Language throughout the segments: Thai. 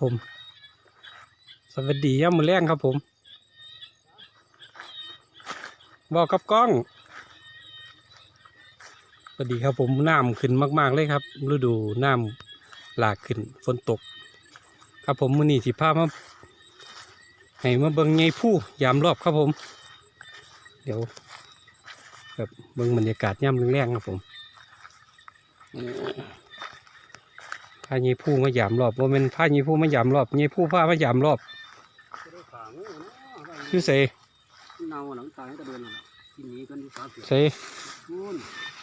ผม สวัสดีย่ามือแรงครับผม บอกกับกล้อง สวัสดีครับผมน้ำขึ้นมาก ๆ เลยครับ ฤดูน้ำหลากขึ้นฝนตก ครับผมมือนี้สิพามาให้มาเบิ่งไงผู้ยามรอบครับผม เดี๋ยวแบบเบิ่งบรรยากาศย่ำแรงๆครับผม พาไงผู้มายามรอบว่าเป็นพาไงผู้มายามรอบไงผู้พามายามรอบจะได้ขางูเนาะชื่อเสเนาหลังตายก็เดินน่ะกินนี้กันอยู่สามเสือเส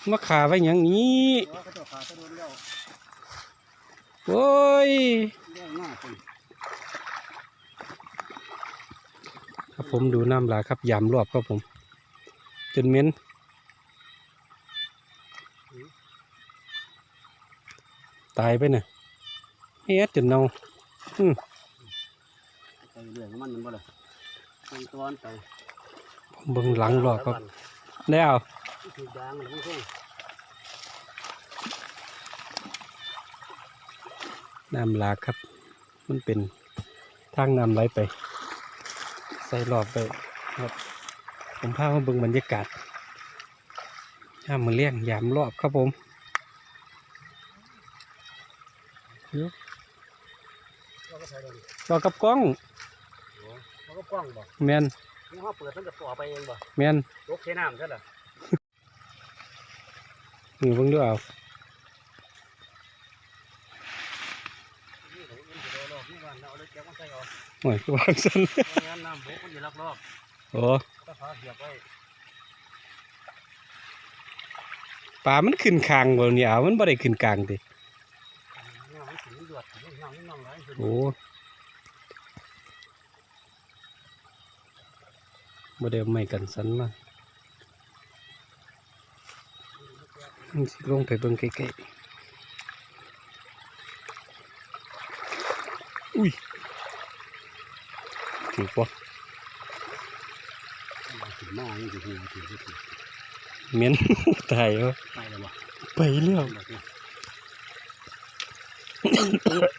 มาขาไว้อย่างนี้โอ้ยถ้าครับผมดูน้ำหลาครับยามรอบครับผม จนเหม็นตายไปน่ะ เฮ็ดจนเน่าไปเรื่องของมันมันบ่เลยไปตอนไปผมเบิ่งหลังรอบครับแล้วถือยางหรือพวกน้ำหลากครับ มันเป็นทางน้ำไหลไป ใส่รอบไปครับ ผมพามาเบิ่งบรรยากาศย่ามมือเลี้ยงยามรอบครับผมเราก็ ใช้เลยรอกับกล้องเราก็กว้างบ่แมนนี่เขาเปิดมันจะต่อไปเองบ่แมนยกเทน้ำใช่หรอนี่เบิ่งดูเอานี่เขาเอ็นจะโดนรอบนี่วันเราเอาเลยแก้วมาใส่เอาโอ้ยคือวางสันเพราะงั้นน้ำบกมันอยู่รอบโอ้ๆก็พาเสียบไว้ปลามันขึ้นคางบ่เนี่ยเอามันบ่ได้ขึ้นกลางติ เนี่ยมันถึงหยดถึงน้ำนี่น้ำไหลขึ้น โอ้บ่ได้เอาไม้กันสันมามันสิลงไปเบิ่งใกล้ๆอุ้ยถือปะถึงหน้านี่ถึงหัวถึงที่ถึงเหม็นตายแล้วไปแล้วบ่ไปแล้ว นี่ดิ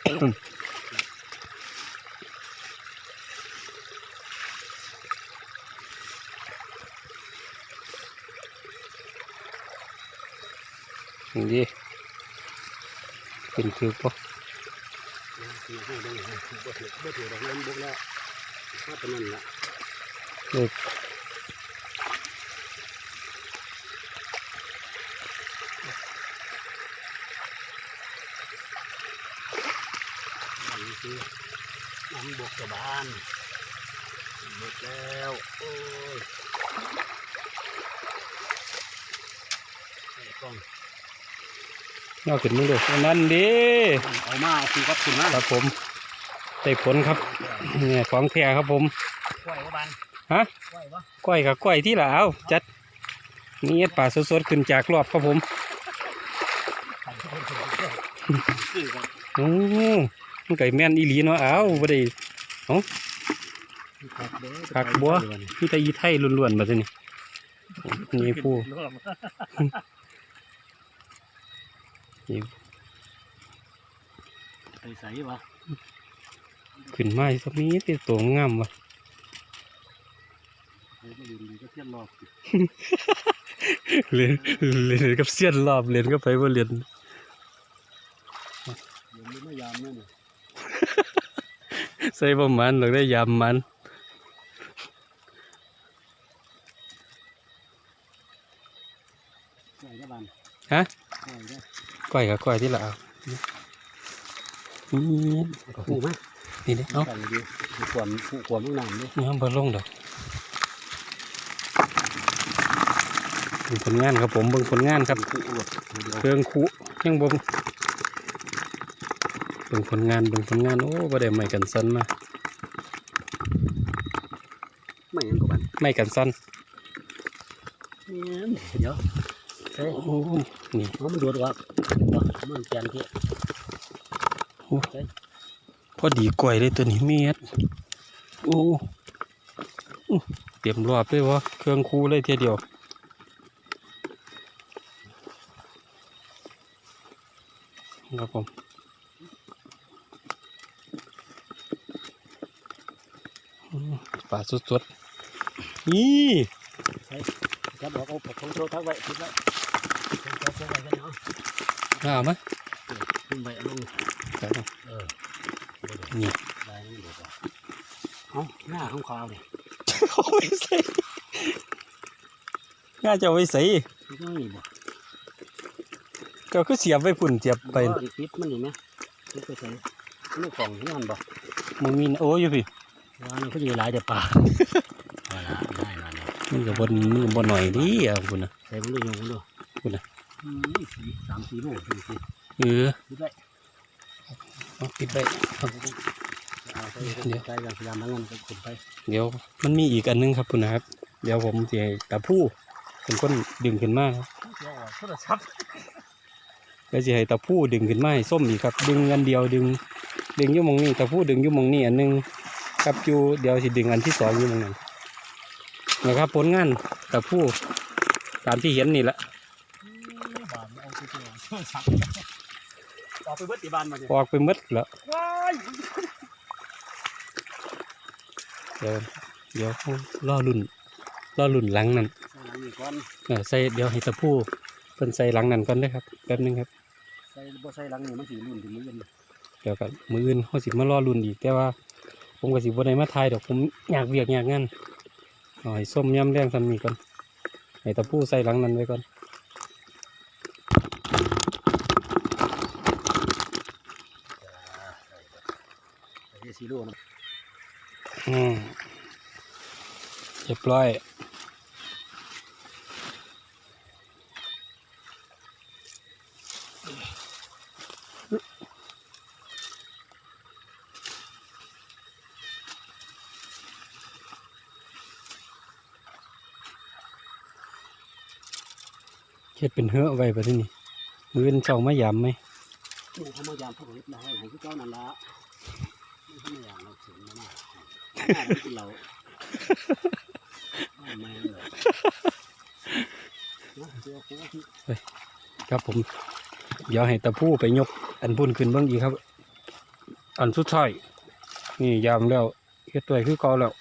เป็นคื อปะคือให้ได้บ่ถือบ่ถือดอกเงินบุกแล้วมาเป็นนั่นละเลิกน้ำบกกระบานหมดแล้วโอ้ยกล้อง นอกขึ้นมึงดูอันนั้นดิเอามาเอาคือกับคุณนะครับผมได้ผลครับเนี่ยของแท้ครับผมกล้วยว่าบานฮะกล้วยว่าก้อยกับก้อยที่ละเอาจัดนี่ป่าสดๆขึ้นจากรอบครับผมคือกันโอ้มันไก่แม่นอีหลีเนาะเอาบ่ได้คักเด้อคักบัวมีแต่อีไทยล้วนๆมาสินี่นี่ผู้ นี่ไปใส่วะขึ้นมาสักนี้ติตัวงามวะเฮ้ยไม่อยู่ดีก็เทียนรอบเล่นเล่นกับเสี้ยนรอบเล่นก็ไปว่าเล่นเดี๋ยวมันไม่ยามเนี่ยนะใส่ประมาณหรอกได้ยามมันกล้วยว่าบานฮะ กล้วยเด้อก้อยกับก้อยที่ละเอานี่หูไหมนี่เด้เนาะใส่ดีผูขวมผูขวมลูกน้ำด้วยนี่มันบ่ลงดอกเบิ่งผลงานครับผมเบิ่งผลงานครับผูอวดเดียวเครื่องคุยังบ่เบิ่งผลงานเบิ่งผลงานโอ้บ่ได้ไม้กันสั้นมาไม่ยังกับบันไม้กันสั้นเนี่ยเดี๋ยวเฮ้ยโอ้นี่เอามันโดดว่า มันแกนที่พอดีกล้วยเลยตัวนี้เมียดโอ้เต็มรอบเลยวะเครื่องคูเลยทีเดียวครับผมปลาสดๆนี่จะบอกเอาผมโชว์ทักไว้ทิ้งไว้ทิ้งไว้กันเนาะ เอามาขึ้นไปลงใส่มาเออนี่ได้นี่เดี๋ยวก่อนเอาหน้าของขาวนี่เอาไว้ใส่ง่าจะเอาไว้ใส่มันก็นี่บ่ก็คือเสียบไว้พุ่นเสียบไปบ่อนปิดมันนี่ไหมปิดไปใส่นี่กล่องนี่มันบ่มึงมีนะโอ้ยอยู่พี่ว่านี่เขาจะหลายแต่ปลาว่าละได้ละเนี่ยมันก็บนมือบนหน่อยดิอะคุณนะใส่มันดูยงมันดูคุณนะอืม สี่สามสี่โลสี่สี่เออปิดไว้เอาปิดไปเอาเอาไปใส่กันพยายามทั้งนั้นไปขุดไป เดี๋ยวมันมีอีกอันนึงครับคุณนะครับ เดี๋ยวผมจะให้ตาผู้เป็นคนดึงขึ้นมาครับเดี๋ยวโทรศัพท์แล้วจะให้ตาผู้ดึงขึ้นมาให้ส้มอีกครับ ดึงอันเดียวดึง ดึงอยุ่หมองนี่ตาผู้ดึงอยุ่หมองนี่อันหนึงครับอยู่เดี๋ยวสิดึงอันที่สองอยู่หมองนั้นนะครับผลงานตาผู้ตามที่เห็นนี่แหละ ออกไปเบิดตีบานมาเนี่ยออกไปหมดแล้วว้ายเดี๋ยวเดี๋ยวล่อลุ่นล่อลุ่นหลังนั่นใส่หลังนี่ก่อนเออใส่เดี๋ยวให้ตาผู้เพิ่นใส่หลังนั่นก่อนได้อครับแป๊บหนึงครับ ใส่บ่ใส่หลังนี่มันสีรุ่นถึงมือเย็นเดี๋ยวกับมืออื่นเขาสิมาล่อลุ่นอีกแต่ว่า ผมก็สิบ่ได้มาทายดอกผมอยากเวียกอยากงานเอาให้ส้มยำแรงทำนี้ก่อนให้ตะปูใส่หลังนั้นไว้ก่อน ส่สีรุ่นอืมเรียบร้อยเฮ็ดเป็นเหือะไว้ปะที่นี่มืออื่นเจ้ามายำไหมหนูเขามายามพวกนี้ได้ให้พี่เจ้านั่นละ ไม่เขามายามเราเสียงน้าหน้ามันกินเราไม่เลยครับผม เดี๋ยวให้ตะผู้ไปยก อันพุ่นขึ้นเบ้างอีกครับ อันสุดท้ายนี่ยามแล้วเฮ็ดไว้คือเก่าแล้ว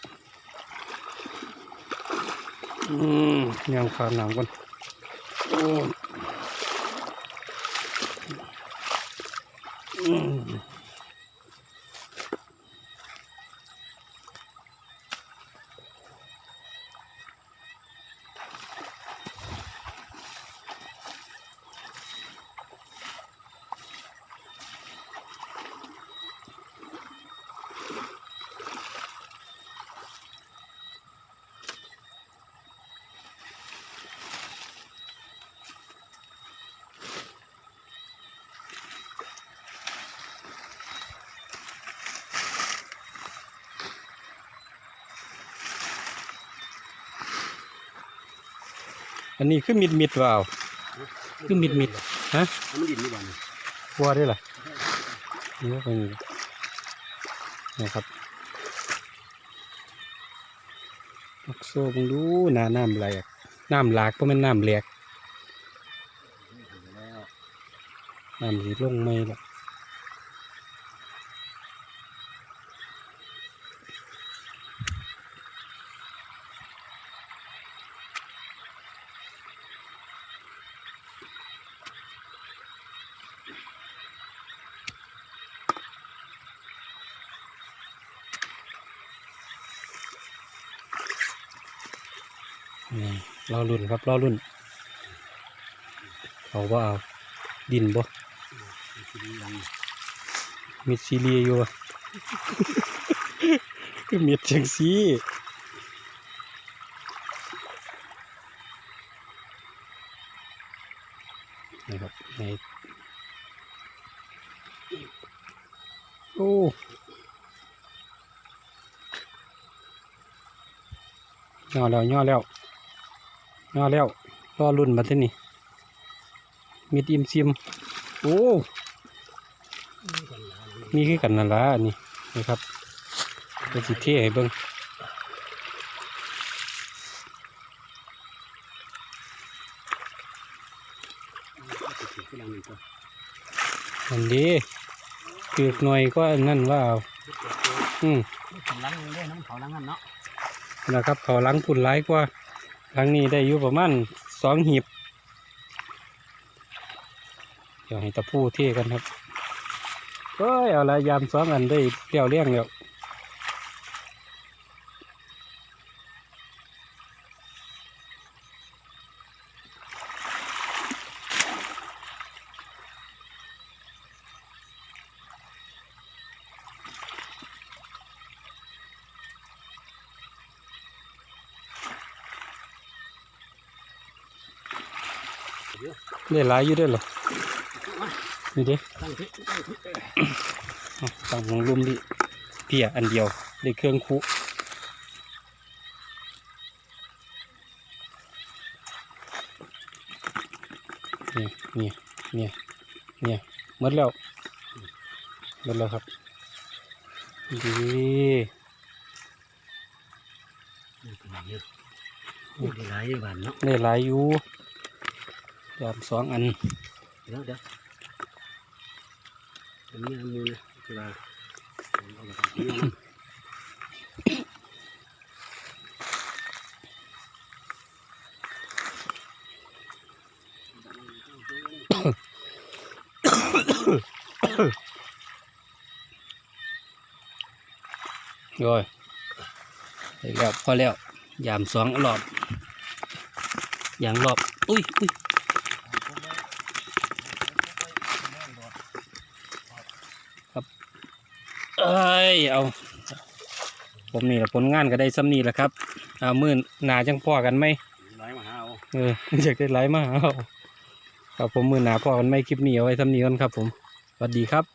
อืมยามขาดน้ำก่อนโอ้อืม อันนี้คือมิดมิดว่าวคือมิดมิดฮะมันดินนี่บ้านวัวได้ล่ะนี่ก็เป็นนะครับมักโซ่มึงดูหน้าน้ำไหลกน้ำหลากก็เป็นน้ำแหลกแล้วน้ำสีลงไม่หรอก รอรุ่นครับรอรุ่นเอาว่าเอาดินบ่มิดซีเรียอยู่อะคือมิดจังซีนะครับในโอ้ย่อแล้วย่อแล้ว ย่อแล้วรอรุ่นมาที่นี่มิดอิมซิม โอ้นี่คือกันนั่นละอันนี้นะครับเป็นสิเท่ให้เบิ่งกินยังนี่ตัวอันนี้เกือกหน่อยก็อันนั่นว่าเอาอืมกำลังเล่นน้ำเขาลังนั่นเนาะนะครับเขาหลังพุ่นหลายกว่า ครั้งนี้ได้อยู่ประมาณสองหีบ เดี๋ยวให้ตะพูเทกันครับเอ้ยเอาละยามสองอันได้เตี้ยวเลี้ยงแล้ว ได้หลายอยู่เด้วยเหรอนี่เด้ตั้งที่ตั้งที่เออเอาตั้งวงลุ่มดิเพียอันเดียวได้เครื่องคุนี่นี่นี่นี่หมดแล้วหมดแล้วครับดีนี่เป็นไงเยอะนี่เป็นไรอยู่บ้านเนาะได้หลายอยู่ ยามสองอันเดี๋ยวเดี๋ยวอันนี้อันนี้นะคือว่าเอาไปทำที่นี่นะโอ้ยได้แล้วพอแล้วยามสองรอบอย่างรอบ อุ้ยอุ้ย อ้ยเอา ผมนี่แหละผลงานก็ได้ซ้ำนี่แหละครับเอามื่นหนาจังพ่อกันไหมไหลมาหาเอาเอออยากได้ไลฟ์มาเอาครับผมมือหนาพ่อกันไหมคลิปนี้เอาไว้ซ้ำนี้กันครับ ผมสวัสดีครับ